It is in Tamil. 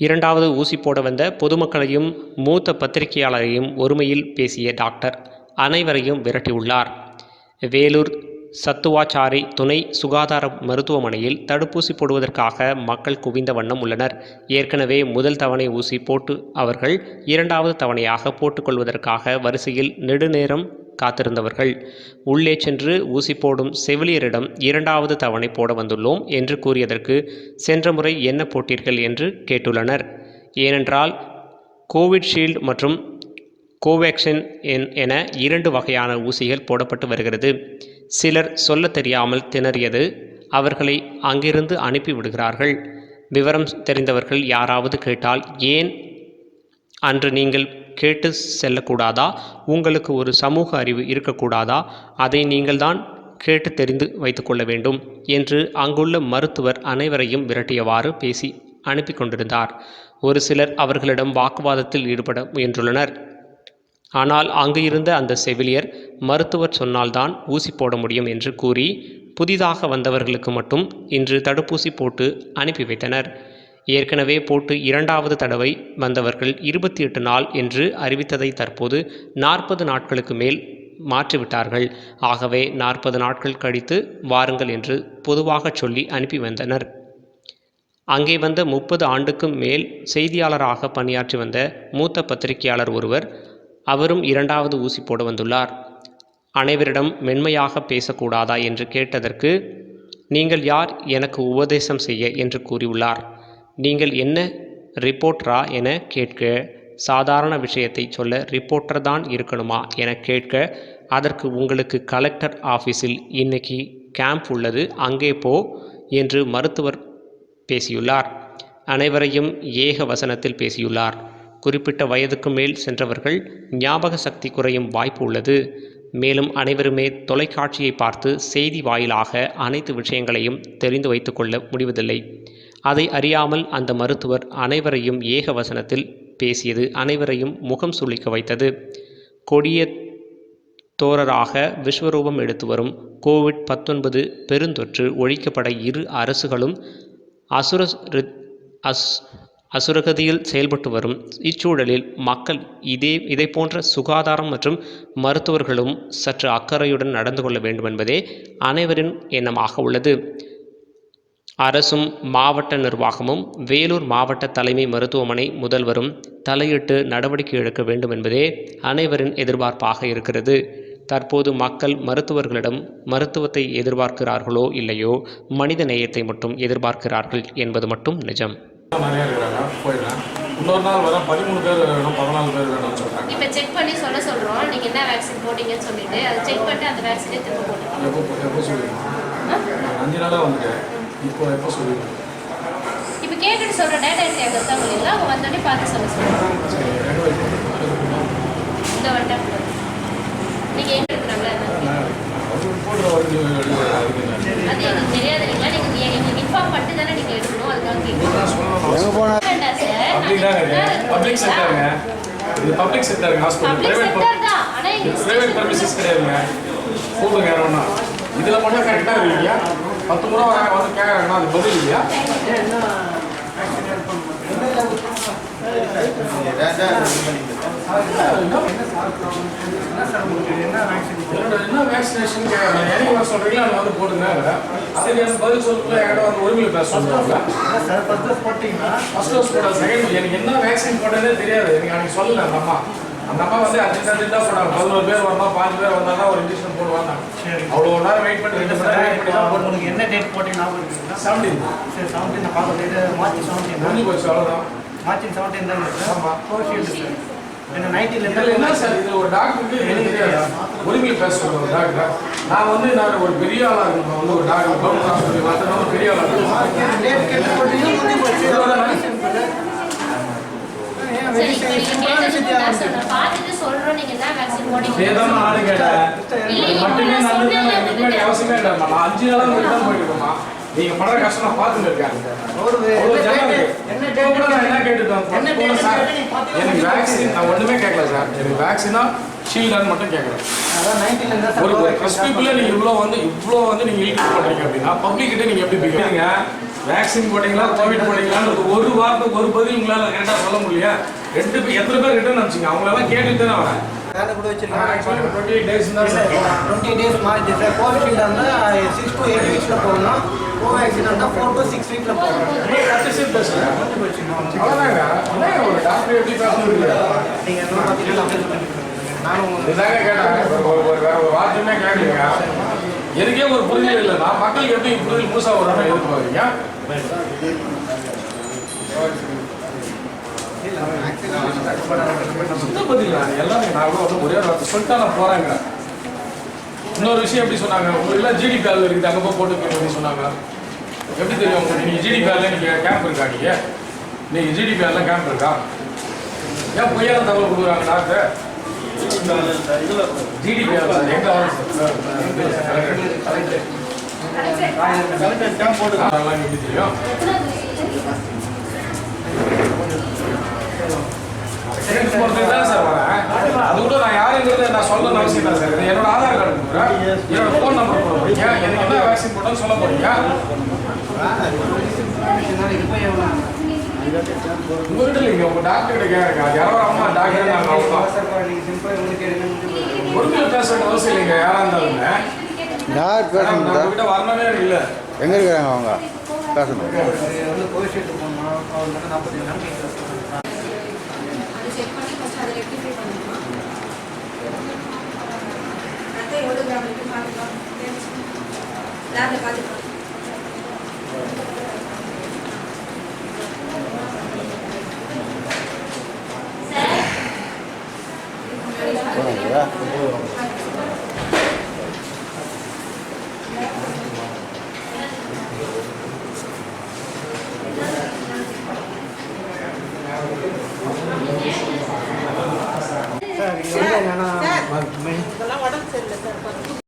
இரண்டாவது ஊசி போட வந்த பொதுமக்களையும் மூத்த பத்திரிகையாளரையும் ஒருமையில் பேசிய டாக்டர் அனைவரையும் விரட்டியுள்ளார். வேலூர் சத்துவாச்சாரி துணை சுகாதார மருத்துவமனையில் தடுப்பூசி போடுவதற்காக மக்கள் குவிந்த வண்ணம் உள்ளனர். ஏற்கனவே முதல் தவணை ஊசி போட்டு அவர்கள் இரண்டாவது தவணையாக போட்டுக்கொள்வதற்காக வரிசையில் நெடுநேரம் காத்திருந்தவர்கள். உள்ளே சென்று ஊசி போடும் செவிலியரிடம் இரண்டாவது தவணை போட வந்துள்ளோம் என்று கூறியதற்கு சென்ற முறை என்ன போட்டீர்கள் என்று கேட்டுள்ளனர். ஏனென்றால் கோவிட்ஷீல்டு மற்றும் கோவேக்சின் என் என இரண்டு வகையான ஊசிகள் போடப்பட்டு வருகிறது. சிலர் சொல்ல தெரியாமல் திணறியது அவர்களை அங்கிருந்து அனுப்பி விடுகிறார்கள். விவரம் தெரிந்தவர்கள் யாராவது கேட்டால் ஏன் அன்று நீங்கள் கேட்டு செல்லக்கூடாதா? உங்களுக்கு ஒரு சமூக அறிவு இருக்கக்கூடாதா? அதை நீங்கள்தான் கேட்டு தெரிந்து வைத்துக்கொள்ள வேண்டும் என்று அங்குள்ள மருத்துவர் அனைவரையும் விரட்டியவாறு பேசி அனுப்பி கொண்டிருந்தார். ஒரு சிலர் அவர்களிடம் வாக்குவாதத்தில் ஈடுபட முயன்றுள்ளனர். ஆனால் அங்கு இருந்த அந்த செவிலியர் மருத்துவர் சொன்னால்தான் ஊசி போட முடியும் என்று கூறி புதிதாக வந்தவர்களுக்கு மட்டும் இன்று தடுப்பூசி போட்டு அனுப்பி வைத்தனர். ஏற்கனவே போட்டு இரண்டாவது தடவை வந்தவர்கள் இருபத்தி எட்டு நாள் என்று அறிவித்ததை தற்போது நாற்பது நாட்களுக்கு மேல் மாற்றிவிட்டார்கள். ஆகவே நாற்பது நாட்கள் கழித்து வாருங்கள் என்று பொதுவாக சொல்லி அனுப்பி வந்தனர். அங்கே வந்த முப்பது ஆண்டுக்கும் மேல் செய்தியாளராக பணியாற்றி வந்த மூத்த பத்திரிகையாளர் ஒருவர் அவரும் இரண்டாவது ஊசி போட வந்துள்ளார். அனைவரிடம் மென்மையாக பேசக்கூடாதா என்று கேட்டதற்கு நீங்கள் யார்? எனக்கு உபதேசம் செய்ய என்று கூறியுள்ளார். நீங்கள் என்ன ரிப்போர்ட்டரா என கேட்க சாதாரண விஷயத்தை சொல்ல ரிப்போர்ட்டர் தான் இருக்கணுமா என கேட்க அதற்கு உங்களுக்கு கலெக்டர் ஆஃபீஸில் இன்னைக்கு கேம்ப் உள்ளது அங்கே போ என்று மருத்துவர் பேசியுள்ளார். அனைவரையும் ஏக வசனத்தில் பேசியுள்ளார். குறிப்பிட்ட வயதுக்கு மேல் சென்றவர்கள் ஞாபக சக்தி குறையும் வாய்ப்பு உள்ளது. மேலும் அனைவருமே தொலைக்காட்சியை பார்த்து செய்தி வாயிலாக அனைத்து விஷயங்களையும் தெரிந்து வைத்துக்கொள்ள முடிவதில்லை. அதை அறியாமல் அந்த மருத்துவர் அனைவரையும் ஏக வசனத்தில் பேசியது அனைவரையும் முகம் சுளிக்க வைத்தது. கொடிய தோரராக விஸ்வரூபம் எடுத்து வரும் கோவிட் பத்தொன்பது பெருந்தொற்று ஒழிக்கப்பட இரு அரசுகளும் அசுர அஸ் அசுரகதியில் செயல்பட்டு வரும். இச்சூழலில் மக்கள் இதே இதை போன்ற சுகாதாரம் மற்றும் மருத்துவர்களும் சற்று அக்கறையுடன் நடந்து கொள்ள வேண்டும் என்பதே அனைவரின் எண்ணமாக உள்ளது. அரசும் மாவட்ட நிர்வாகமும் வேலூர் மாவட்ட தலைமை மருத்துவமனை முதல்வரும் தலையிட்டு நடவடிக்கை எடுக்க வேண்டும் என்பதே அனைவரின் எதிர்பார்ப்பாக இருக்கிறது. தற்போது மக்கள் மருத்துவர்களிடம் மருத்துவத்தை எதிர்பார்க்கிறார்களோ இல்லையோ மனித நேயத்தை மட்டும் எதிர்பார்க்கிறார்கள் என்பது மட்டும் நிஜம். நிறைய இருக்கிறாங்க போயிடலாம் இன்னொரு நாள் வர பதிமூணு பேர் வேணும் பதினாலு பேர் வேணும்னு சொல்கிறாங்க இப்போ செக் பண்ணி சொல்ல சொல்கிறோம் நீங்கள் என்ன வேக்சின் போட்டீங்கன்னு சொல்லிட்டு அதை செக் பண்ணிட்டு அந்த வேக்சினே திரும்ப போட்டுக்கலாம். எப்போ எப்போ சொல்லுவீங்க? நான் அஞ்சு நாளாக வந்துட்டேன் இப்போ எப்போ சொல்லுவீங்க இப்போ கேட்டுட்டு சொல்கிற டேட்டா என்ட்ரி அங்கே தான் அவங்க வந்தோடனே பார்த்து சொல்ல வயசு இந்த வந்துட்டா நீங்கள் போடுற வரைக்கும் அது எங்களுக்கு தெரியாது இல்லைங்களா நீங்கள் எங்களுக்கு இன்ஃபார்ம் பண்ணிட்டு தானே நீங்கள் எடுக்கணும் அதுக்காக சார் பப்ளிக் செக்டருங்க இது பப்ளிக் செக்டருங்க ஹாஸ்பிட்டல் பிரைவேட் பிரைவேட் கிடையாதுங்க. கூப்பிடுங்க கரெக்டாக இருக்கீங்க பத்து முறை வராங்க வந்து கேட்குறாங்கன்னா அது பதில் இல்லையா? என்ன வேக்சினேஷன் வர சொல்கிறீங்களா அதை வந்து போடுங்க அதுக்கு எனக்கு பதில் சொல்லுங்க என்கிட்ட வந்து உரிமையில் பேச சொல்லுவாங்க? ஃபர்ஸ்ட் டோஸ் போட செகண்ட் எனக்கு என்ன வேக்சின் போட்டதே தெரியாது. எனக்கு அன்னைக்கு சொல்லல அந்த அம்மா. அந்த அம்மா வந்து அர்ஜென்ட் அர்ஜென்ட்டாக போனாங்க. பதினோரு பேர் வரணும் பாஞ்சு பேர் வந்தால் தான் ஒரு இன்ஜெக்ஷன் போடுவாங்க. அவ்வளோ நேரம் வெயிட் பண்ணி ரெண்டு மணி நேரம் வெயிட் பண்ணி தான் உங்களுக்கு என்ன டேட் போட்டீங்க ஞாபகம் இருக்குங்களா? செவன்டீன் சரி செவன்டீன் பார்க்க டேட்டு மார்ச் செவன்டீன் முடிஞ்சு போச்சு அவ்வளோதான் மார்ச் செவன்டீன் தான் இருக்கு ஆமா. கோவிஷீல்டு சார் என்ன இதில் நைன்டீன்ல என்ன சார் இதில் ஒரு டாக்டருக்கு எனக்கு உரிமையில் பேச ஒரு டாக்டர் நான் வந்து நான் ஒரு பெரிய ஆளாக இருக்கணும். வந்து ஒரு டாக்டர் கவர்மெண்ட் ஹாஸ்பிட்டல் பார்த்தா ஒரு பெரிய ஆளாக இருக்கணும் டேட் கேட்டு தான் வேக்சின் போட்டீங்க கேட்டேன் இது மட்டுமே நல்லது தான் அவசியமே இல்லைம்மா நான் அஞ்சு நாளாக போய் தான் போயிட்டு நீங்க படுற கஷ்டம் பார்த்துட்டு ஒரு ஜனம் என்ன கூட நான் என்ன கேட்டுட்டேன் சார் எனக்கு வேக்சின் நான் ஒண்ணுமே கேட்கல சார் எனக்கு வேக்சினா ஷீல்டான்னு மட்டும் கேட்குறேன் அதான் ஒரு ஒரு இவ்வளோ வந்து இவ்வளோ வந்து நீங்கள் இழுத்து அப்படின்னா பப்ளிக்கிட்ட நீங்க எப்படி பிடிக்கிறீங்க வேக்சின் போட்டீங்களா கோவிட் போட்டீங்களான்னு ஒரு வாரத்துக்கு ஒரு பதில் உங்களால் கரெக்டாக சொல்ல முடியல ரெண்டு பேர் எத்தனை பேர் ரிட்டர்ன் அனுப்பிச்சிங்க? அவங்களெல்லாம் கேட்டுட்டு தானே வரேன். டுவெண்ட்டி டேஸ் தான் சார் டுவெண்ட்டி டேஸ் மாறிச்சு. சார் கோவிஷீல்டு இருந்தால் சிக்ஸ் டு எயிட் வீக்ஸில் போடணும் கோவேக்சின் இருந்தால் ஃபோர் டு சிக்ஸ் வீக்கில் போடணும் கட்டிச்சு பேசுகிறேன் ஒரு டாக்டர் எப்படி இல்லையா நீங்கள் என்ன பார்த்தீங்கன்னா அப்படியே சொல்லிட்டு நானும் கேட்டேன். ஒரு ஒரு ஒரு வேற ஒரு வார்த்தையுமே கேட்கலீங்க. எனக்கே ஒரு புரிதல் இல்லைன்னா மக்களுக்கு எப்படி புரிதல் முழுசா வரணும் எதிர்பார்க்குறீங்க? எல்லாமே நான் கூட வந்து ஒரே ஒரு வார்த்தை சொல்லிட்டா நான் போறேங்க இன்னொரு விஷயம் எப்படி சொன்னாங்க? உங்களுக்கு எல்லாம் ஜிடிபி ஆள் இருக்குது அங்கே போய் போட்டு அப்படின்னு சொன்னாங்க. எப்படி தெரியும் உங்களுக்கு? நீங்கள் ஜிடிபி ஆள் நீங்கள் கேம்ப் இருக்கா நீங்கள் நீங்கள் ஜிடிபி ஆள்லாம் கேம்ப் இருக்கா? ஏன் பொய்யான தகவல் கொடுக்குறாங்க டாக்டர் ஜிடிபி ஆள் சார் எங்கே அது கூட நான் யாருங்கிறத நான் சொல்லணும்னு அவசியம் இல்லை சார் என்னோட ஆதார் கார்டு கொடுக்குறேன் என்னோட ஃபோன் நம்பர் போட எனக்கு என்ன வேக்சின் போட்டோன்னு சொல்ல போறீங்க எவ்வளோ உங்ககிட்ட இல்லைங்க உங்க டாக்டர் கிட்ட அது யாரோ அம்மா டாக்டர் நாங்கள் அவங்க நீங்கள் சிம்பிளாக அவசியம் இல்லைங்க. யாரா இருந்தாலுமே. யார் பேசணும் எங்கே இருக்கிறாங்க அவங்க? பேசணும் வந்து